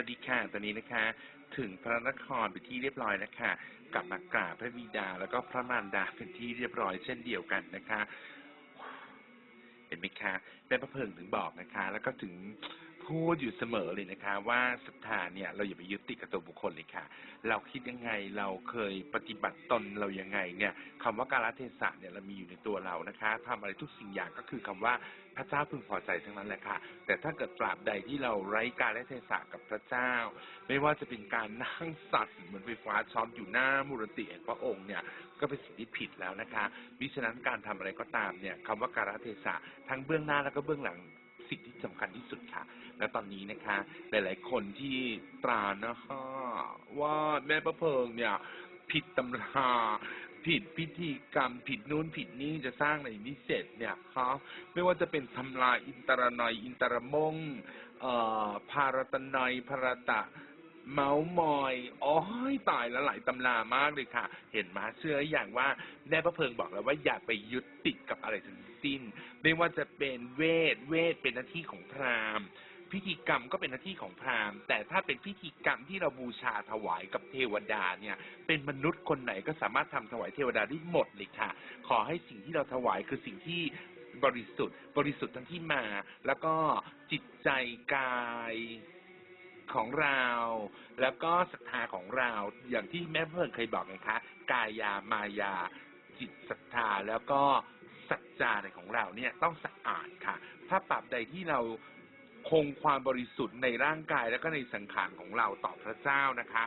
วัสดีค่ะ ตอนนี้นะคะ ถึงพระนครเป็นที่เรียบร้อยนะคะ กลับมากราบพระบิดาแล้วก็พระมารดาเป็นที่เรียบร้อยเช่นเดียวกันนะคะ เห็นไหมคะแม่พระเพิงถึงบอกนะคะ แล้วก็ถึง พูดอยู่เสมอเลยนะคะ ว่าศรัทธาเนี่ย เราอย่าไปยึดติดกับตัวบุคคลเลยค่ะ เราคิดยังไงเราเคยปฏิบัติตนเรายังไงเนี่ยคำว่าการเทศะเนี่ยเรามีอยู่ในตัวเรานะคะทำอะไรทุกสิ่งอย่างก็คือคำว่าพระเจ้าพึงพอใจทั้งนั้นแหละค่ะ แต่ถ้าเกิดตราบใดที่เราไร้การเทศะกับพระเจ้า ไม่ว่าจะเป็นการนั่งสัตว์เหมือนไฟฟ้าช็อตอยู่หน้ามูรติแห่งพระองค์เนี่ยก็เป็นสิ่งที่ผิดแล้วนะคะมิฉะนั้นการทำอะไรก็ตามเนี่ยคำว่าการเทศะทั้งเบื้องหน้าแล้วก็เบื้องหลัง สิ่งที่สำคัญที่สุดค่ะ และตอนนี้นะคะ หลายๆ คนที่ตรานะคะว่าแม่ประเพิงเนี่ย ผิดตำราผิดพิธีกรรมผิดนู่นผิดนี่จะสร้างในนิเสร็จเนี่ยครับไม่ว่าจะเป็นทำลายอินตรนอยอินตรมงเอ่อพารตนอยพารตะ เมาส์มอยอ๋อยตายแล้วหลายตำรามากเลยค่ะ เห็นมาเชื่ออย่างว่าแม่พระเพิงบอกแล้วว่าอย่าไปยึดติดกับอะไรทั้งสิ้น ไม่ว่าจะเป็นเวท เวทเป็นหน้าที่ของพราหมณ์ พิธีกรรมก็เป็นหน้าที่ของพราหมณ์ แต่ถ้าเป็นพิธีกรรมที่เราบูชาถวายกับเทวดาเนี่ย เป็นมนุษย์คนไหนก็สามารถทำถวายเทวดาได้หมดเลยค่ะ ขอให้สิ่งที่เราถวายคือสิ่งที่บริสุทธิ์ บริสุทธิ์ทั้งที่มา แล้วก็จิตใจกาย ของเรา แล้วก็ศรัทธาของเรา อย่างที่แม่เพิ่งเคยบอกไงคะ กายามายา จิตศรัทธาแล้วก็สัจจาในของเราเนี่ยต้องสะอาดค่ะ ถ้าปรับใดที่เราคงความบริสุทธิ์ในร่างกายแล้วก็ในสังขารของเราต่อพระเจ้านะคะ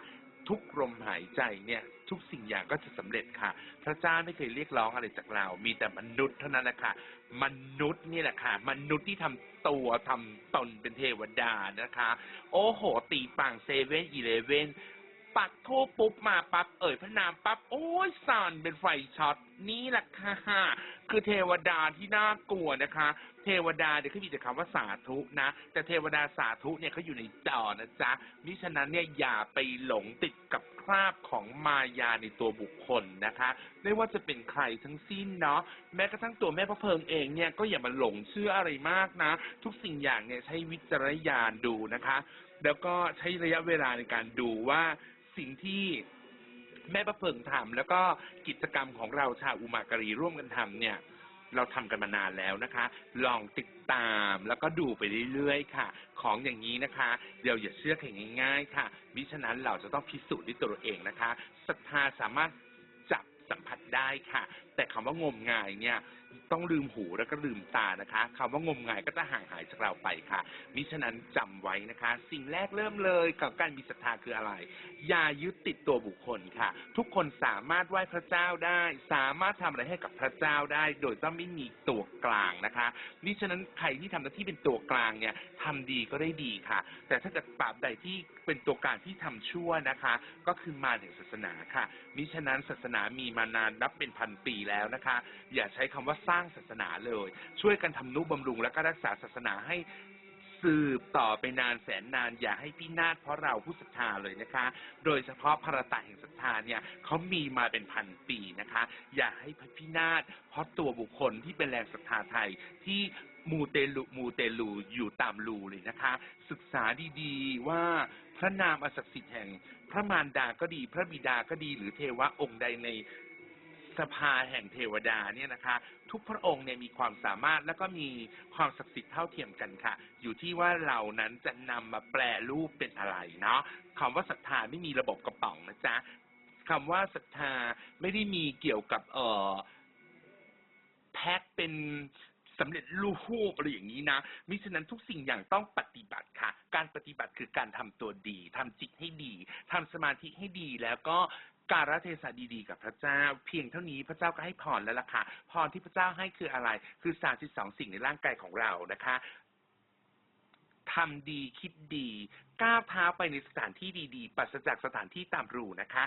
ทุกลมหายใจเนี่ย ทุกสิ่งอย่างก็จะสำเร็จค่ะ พระเจ้าไม่เคยเรียกร้องอะไรจากเรา มีแต่มนุษย์เท่านั้นแหละค่ะมนุษย์นี่แหละค่ะ มนุษย์ที่ทำตัวทำตนเป็นเทวดานะคะ โอ้โห ตีปังเซเว่นอีเลเว่นปักโทษปุ๊บมาปั๊บเอ่ยพระนามปั๊บโอ้ยสั่นเป็นไฟช็อตนี่แหละค่ะ คือเทวดาที่น่ากลัวนะคะ เทวดาเดี๋ยวเขามีแต่คำว่าสาธุนะ แต่เทวดาสาธุเนี่ยเขาอยู่ในจอนะจ๊ะมิฉะนั้นเนี่ยอย่าไปหลงติดกับคราบของมายาในตัวบุคคลนะคะ ไม่ว่าจะเป็นใครทั้งสิ้นเนาะแม้กระทั่งตัวแม่พระเพิงเองเนี่ยก็อย่ามาหลงเชื่ออะไรมากนะ ทุกสิ่งอย่างเนี่ยใช้วิจารณญาณดูนะคะ แล้วก็ใช้ระยะเวลาในการดูว่าสิ่งที่ แม่ประเพิงทำแล้วก็กิจกรรมของเราชาวอุมาการีร่วมกันทำเนี่ย เราทำกันมานานแล้วนะคะ ลองติดตามแล้วก็ดูไปเรื่อยๆค่ะ ของอย่างนี้นะคะเดี๋ยวอย่าเชื่อใครง่าย ๆ ค่ะมิฉะนั้นเราจะต้องพิสูจน์ด้วยตัวเราเองนะคะศรัทธาสามารถจับสัมผัสได้ค่ะ แต่คำว่างมงายเนี่ยต้องลืมหูแล้วก็ลืมตานะคะคำว่างมงายก็จะห่างหายจากเราไปค่ะ มิฉะนั้นจำไว้นะคะ สิ่งแรกเริ่มเลยกับการมีศรัทธาคืออะไร อย่ายึดติดตัวบุคคลค่ะ ทุกคนสามารถไหว้พระเจ้าได้ สามารถทำอะไรให้กับพระเจ้าได้ โดยต้องไม่มีตัวกลางนะคะมิฉะนั้นใครที่ทำหน้าที่เป็นตัวกลางเนี่ยทำดีก็ได้ดีค่ะ แต่ถ้าเกิดปราบใดที่เป็นตัวกลางที่ทำชั่วนะคะ ก็คือมาถึงศาสนาค่ะมิฉะนั้นศาสนามีมานานนับเป็นพันปีแล้วนะคะ อย่าใช้คำว่าสร้างศาสนาเลย ช่วยกันทำนุบำรุงและก็รักษาศาสนาให้สืบต่อไปนานแสนนานอย่าให้พินาศเพราะเราผู้ศรัทธาเลยนะคะ โดยเฉพาะพระตาแห่งศรัทธาเนี่ยเขามีมาเป็นพันปีนะคะ อย่าให้พินาศเพราะตัวบุคคลที่เป็นแรงศรัทธาไทยที่มูเตลูมูเตลูอยู่ตามรูเลยนะคะ ศึกษาดีๆว่าพระนามอศักดิ์สิทธิ์แห่ง พระมารดาก็ดี พระบิดาก็ดีหรือเทวะองค์ใดใน สภาแห่งเทวดาเนี่ยนะคะ ทุกพระองค์เนี่ยมีความสามารถแล้วก็มีความศักดิ์สิทธิ์เท่าเทียมกันค่ะ อยู่ที่ว่าเรานั้นจะนำมาแปลรูปเป็นอะไรเนาะคำว่าศรัทธาไม่มีระบบกระป๋องนะจ๊ะคำว่าศรัทธาไม่ได้มีเกี่ยวกับเอ่อแพ็คเป็นสำเร็จรูปอะไรอย่างนี้นะ มิฉะนั้นทุกสิ่งอย่างต้องปฏิบัติค่ะ การปฏิบัติคือการทำตัวดีทำจิตให้ดีทำสมาธิให้ดี แล้วก็ การะเทศะดีๆ กับพระเจ้า เพียงเท่านี้พระเจ้าก็ให้พรแล้วล่ะค่ะพรที่พระเจ้าให้คืออะไร คือสามสิบสองสิ่งในร่างกายของเรานะคะทำดีคิดดี ก้าวเท้าไปในสถานที่ดีๆ ปัสจากสถานที่ตามรูนะคะ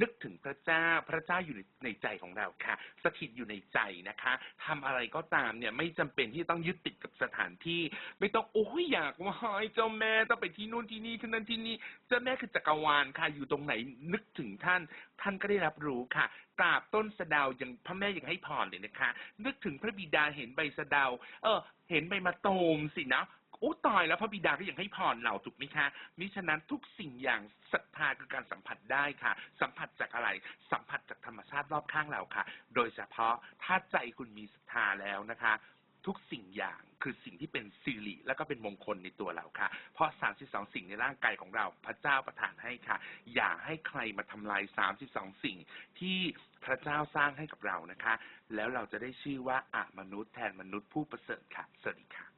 นึกถึงพระเจ้าพระเจ้าอยู่ในใจของเราค่ะ สถิตอยู่ในใจนะคะทำอะไรก็ตามเนี่ยไม่จำเป็นที่ต้องยึดติดกับสถานที่ ไม่ต้องโอ้ยอยากว่าเจ้าแม่ต้องไปที่นู่นที่นี่ที่นั่นที่นี่เจ้าแม่คือจักรวาลค่ะ อยู่ตรงไหนนึกถึงท่าน ท่านก็ได้รับรู้ค่ะกราบต้นสะดาวยังพระแม่ยังให้พรเลยนะคะ นึกถึงพระบิดาเห็นใบสะดาวเออ เห็นใบมะตูมสินะ อู้ตายแล้วพระบิดาก็ยังให้พรเราถูกไหมคะมิฉะนั้นทุกสิ่งอย่างศรัทธาคือการสัมผัสได้ค่ะ สัมผัสจากอะไร สัมผัสจากธรรมชาติรอบข้างเราค่ะ โดยเฉพาะถ้าใจคุณมีศรัทธาแล้วนะคะ ทุกสิ่งอย่างคือสิ่งที่เป็นสิริและก็เป็นมงคลในตัวเราค่ะ เพราะ 32 สิ่งในร่างกายของเราพระเจ้าประทานให้ค่ะ อย่าให้ใครมาทำลาย 32 สิ่งที่พระเจ้าสร้างให้กับเรานะคะ แล้วเราจะได้ชื่อว่าอะมนุษย์แทนมนุษย์ผู้ประเสริฐค่ะสวัสดีค่ะ